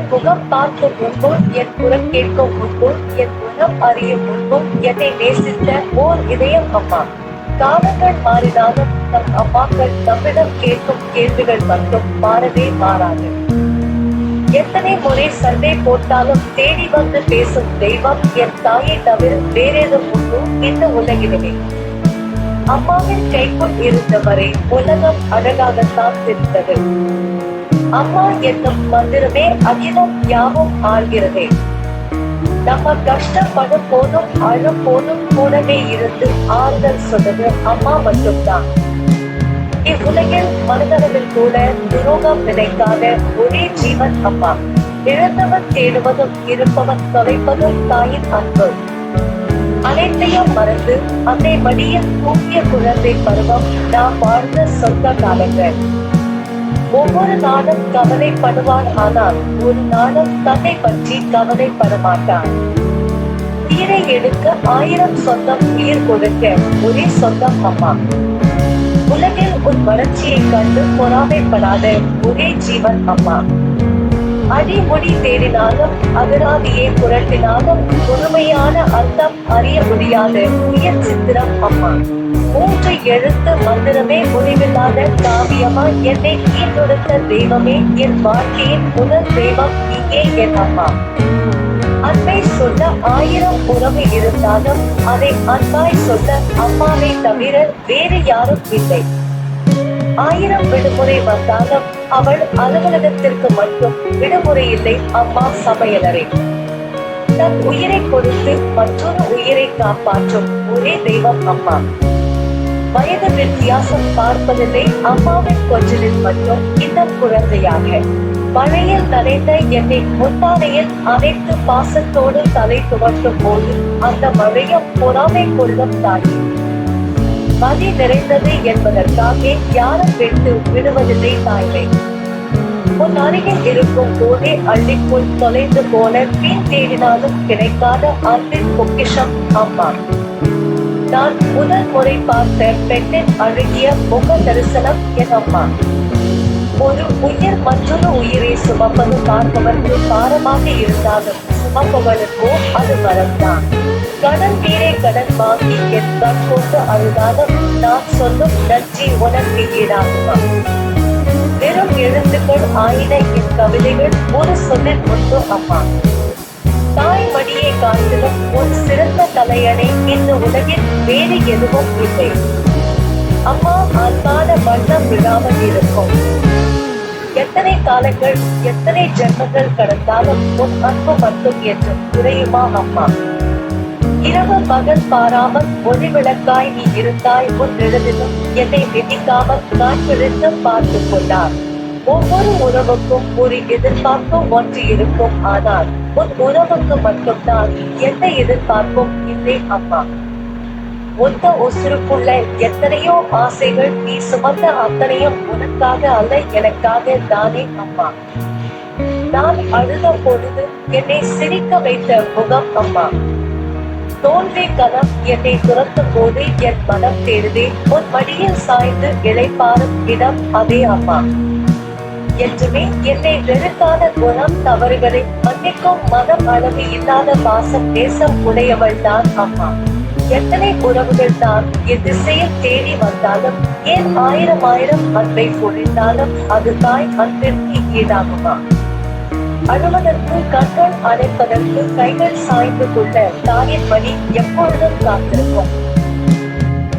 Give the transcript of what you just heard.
என் முகம் பார்க்கும் முன்பு என் குரல் கேட்கும் முன்பு என் குணம் அறியும் முன்பு என்னை நேசித்த ஓர் இதயம் அம்மா. காலங்கள் மாறினாலும் நம் அம்மாக்கள் நம்மிடம் கேட்கும் கேள்விகள் மட்டும் மாறவே மாறாது. எத்தனை முறை சண்டை போட்டாலும் தேடி வந்து பேசும் தெய்வம் என் தாயை தவிர வேறேதும் உண்டு இந்த உலகிலே. அம்மாவின் கைக்குள் இருந்தவரை உலகம் அழகாகத்தான் இருந்தது. அம்மா என்னும் மந்திரமே அகிலம் யாவும் ஆள்கிறதே. நம்ம கஷ்டப்படும் போதும் அழும் போதும் கூடவே இருந்து ஆறுதல் சொன்னது அம்மா மட்டும்தான். இவ்வுலகில் மனதளவில் கூட துரோகம் நினைக்காத ஒரே ஜீவன் அம்மா. இழந்தவன் தேடுவதும் இருப்பவன் தொலைப்பதும் தாயின் அன்பு. அனைத்தையும் மறந்து அன்னை மடியில் தூங்கிய குழந்தை பருவம் நாம் வாழ்ந்த சொந்த காலங்கள். ஒவ்வொரு நாளும் கவலைப்படுவான் ஆனால் ஒரு நாளும் தன்னை பற்றி கவலைப்பட மாட்டான். உயிரை எடுக்க ஆயிரம் சொந்தம் உயிர் கொடுக்க ஒரே சொந்தம் அம்மா. உலகில் உன் வளர்ச்சியை கண்டு பொறாமைப்படாத ஒரே ஜீவன் அம்மா. அடிமுடி தேடினாலும் அகராதியே புரட்டினாலும் முழுமையான அர்த்தம் அறிய முடியாது. உயர் சித்திரம் அம்மா. மூன்று எழுத்து மந்திரமே முடிவில்லாத காவியமா என்னை ஈர்த்தொடுத்த தெய்வமே என் வாழ்க்கையின் முதல் தெய்வம் நீயே என் அம்மா. அன்பை சொல்ல ஆயிரம் உறவு இருந்தாலும் அதை அன்பாய் சொல்ல அம்மாவை தவிர வேறு யாரும் இல்லை. ஆயிரம் விடுமுறை வந்தாலும் அவள் அலுவலகத்திற்கு மட்டும் விடுமுறை இல்லை அம்மா சமையலறை தன் உயிரை கொடுத்து மற்றொரு உயிரை காப்பாற்றும் ஒரே தெய்வம் அம்மா. வயது வித்தியாசம் பார்ப்பதில்லை அம்மாவின் கொஞ்சலில் மட்டும் இன்னும் குழந்தையாக. மழையில் நனைந்த என்னை முன்பானையில் அனைத்து பாசத்தோடு தலை துவட்டும் போது அந்த மழையும் பொறாமை கொள்ளும் தாய். பதி நிறைந்தது என்பதற்காக யாரும் விட்டு விடுவதில்லை தாய்மை. உன் அருகில் இருக்கும் போதே அள்ளிக்குள் தொலைந்து போன பின் தேடினாலும் கிடைக்காத அன்பின் பொக்கிஷம் அம்மா. நான் முதல் முறை பார்த்த பெண்ணின் அழகிய முக தரிசனம் என் அம்மா. ஒரு உயிர் மற்றொரு உயிரை சுமப்பது பார்ப்பவருக்கு பாரமாக இருந்தாலும் சுமப்பவனுக்கோ அது வரம்தான். கடன் நீரை கடன் வாங்கி என் கண் கொண்டு அழுதாலும் நான் சொல்லும் நன்றி உனக்கு ஈடாகுமா? வெறும் எழுத்துக்கள் ஆயின என் கவிதைகள் ஒரு சொல்லில் முன்பு அம்மா. தாய் மடியை காட்டிலும் ஒரு சிறந்த தலையணை இந்த உலகில் வேறு எதுவும் இல்லை. அம்மா அன்பான வண்ணம் விடாமல் இருக்கும். எத்தனை காலங்கள் எத்தனை ஜென்மங்கள் கடந்தாலும் உன் அன்பு மட்டும் என்று குறையுமா அம்மா? இரவு பகல் பாராமல் ஒளி விளக்காய் நீ இருந்தாய் உன் எழுதிலும் என்னை வெட்டிக்காமல் நான் விழுந்து பார்த்து கொண்டார். ஒவ்வொரு உறவுக்கும் ஒரு எதிர்பார்ப்பும் ஒன்று இருக்கும் ஆனால் உன் உறவுக்கு மட்டும்தான் எந்த எதிர்பார்ப்பும் இல்லை அம்மா. ஒத்த உசுருக்குள்ள எத்தனையோ ஆசைகள் நீ சுமந்த அத்தனையும் உனக்காக அல்ல எனக்காக தானே அம்மா. நான் அழுத பொழுது என்னை சிரிக்க வைத்த முகம் அம்மா. தோல்வி கலம் என்னை துரத்தும் போது என் மனம் தேடுதே உன் மடியில் சாய்ந்து இழைப்பாரும் இடம் அதே அம்மா. என்றுமே என்னை வெறுக்காத குணம் தவறுகளை மன்னிக்கும் மனம் அளவு இல்லாத பாசம் நேசம் உடையவள் தான் அம்மா. எத்தனை உறவுகள் தான் இத்திசையில் தேடி வந்தாலும் ஏன் ஆயிரம் ஆயிரம் அன்பை பொழிந்தாலும் அது தாய் அன்பிற்கு ஈடாகுமா அழுவதற்கு கண்கள் அணைப்பதற்கு கைகள் சாய்ந்து கொள்ள தாயின் மணி எப்பொழுதும் காத்திருக்கும்.